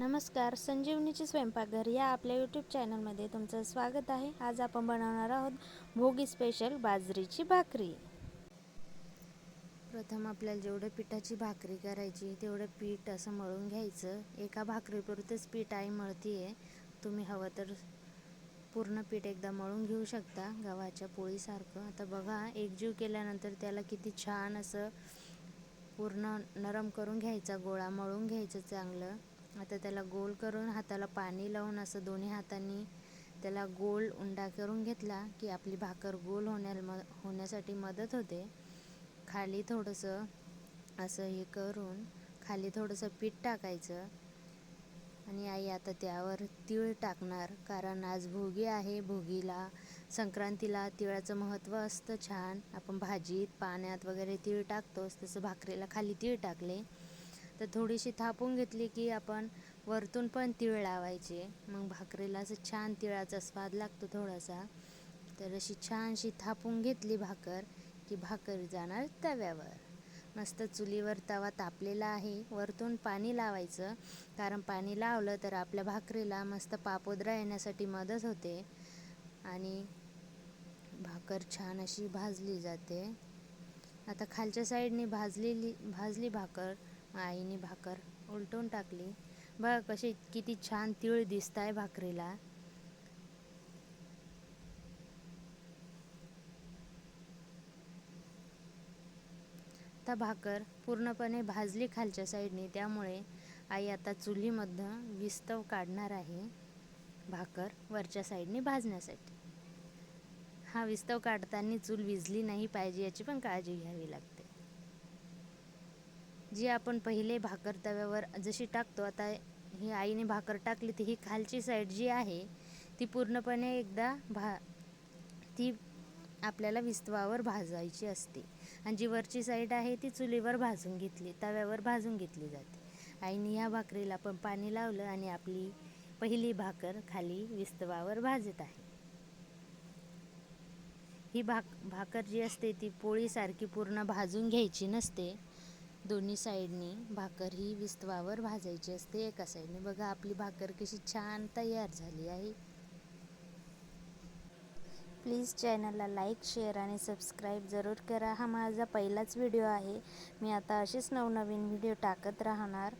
नमस्कार संजीवनीची स्वयंपाकघर या आपल्या यूट्यूब चॅनलमध्ये तुमचं स्वागत आहे. आज आपण बनवणार आहोत भोगी स्पेशल बाजरीची भाकरी. प्रथम आपल्याला जेवढं पिठाची भाकरी करायची तेवढं पीठ असं मळून घ्यायचं. एका भाकरीपुरतेच पीठ आई मळती आहे तुम्ही हवं तर पूर्ण पीठ एकदा मळून घेऊ शकता गव्हाच्या पोळीसारखं. आता बघा एकजीव केल्यानंतर त्याला किती छान असं पूर्ण नरम करून घ्यायचा गोळा मळून घ्यायचं चांगलं. आता त्याला गोल करून हाताला पाणी लावून असं दोन्ही हातांनी त्याला गोल उंडा करून घेतला की आपली भाकर गोल होण्या म होण्यासाठी मदत होते. खाली थोडंसं असं हे करून खाली थोडंसं पीठ टाकायचं. आणि आई आता त्यावर तीळ टाकणार कारण आज भोगी आहे. भोगीला संक्रांतीला तिळाचं महत्त्व असतं छान. आपण भाजीत पाण्यात वगैरे तीळ टाकतोच तसं भाकरीला खाली तीळ टाकले. तर थोडीशी थापून घेतली की आपण वरतून पण तीळ लावायचे. मग भाकरीला असं छान तिळाचा स्वाद लागतो थोडासा. तर अशी छानशी थापून घेतली भाकर की भाकर जाणार तव्यावर. मस्त चुलीवर तवा तापलेला आहे. वरतून पाणी लावायचं. कारण पाणी लावलं तर आपल्या भाकरीला मस्त पापोद्रा येण्यासाठी मदत होते. आणि भाकर छान अशी भाजली जाते. आता खालच्या साईडने भाजलेली भाजली भाकर आईने भाकर उलटून टाकली. बघा कशी किती छान तीळ दिसत आहे भाकरीला. आता भाकर पूर्णपणे भाजली खालच्या साईडने त्यामुळे आई आता चुलीमधनं विस्तव काढणार आहे भाकर वरच्या साईडने भाजण्यासाठी. हा विस्तव काढताना चूल विजली नाही पाहिजे याची पण काळजी घ्यावी लागते. जी आपण पहिले भाकर तव्यावर जशी टाकतो आता ही आईने भाकर टाकली ती ही खालची साईड जी आहे ती पूर्णपणे एकदा भा ती आपल्याला विस्तवावर भाजायची असते. आणि जी वरची साईड आहे ती चुलीवर भाजून घेतली तव्यावर भाजून घेतली जाते. आईने ह्या भाकरीला पण पाणी लावलं आणि आपली पहिली भाकर खाली विस्तवावर भाजत आहे. ही भाक भाकर जी असते ती पोळीसारखी पूर्ण भाजून घ्यायची नसते. दोन्ही साईडनी भाकर ही विस्तवावर भाजायची असते एका साईडने. बघा आपली भाकर कशी छान तयार झाली आहे. प्लीज चॅनलला लाईक शेअर आणि सबस्क्राईब जरूर करा. हा माझा पहिलाच व्हिडिओ आहे. मी आता असेच नवनवीन व्हिडिओ टाकत राहणार.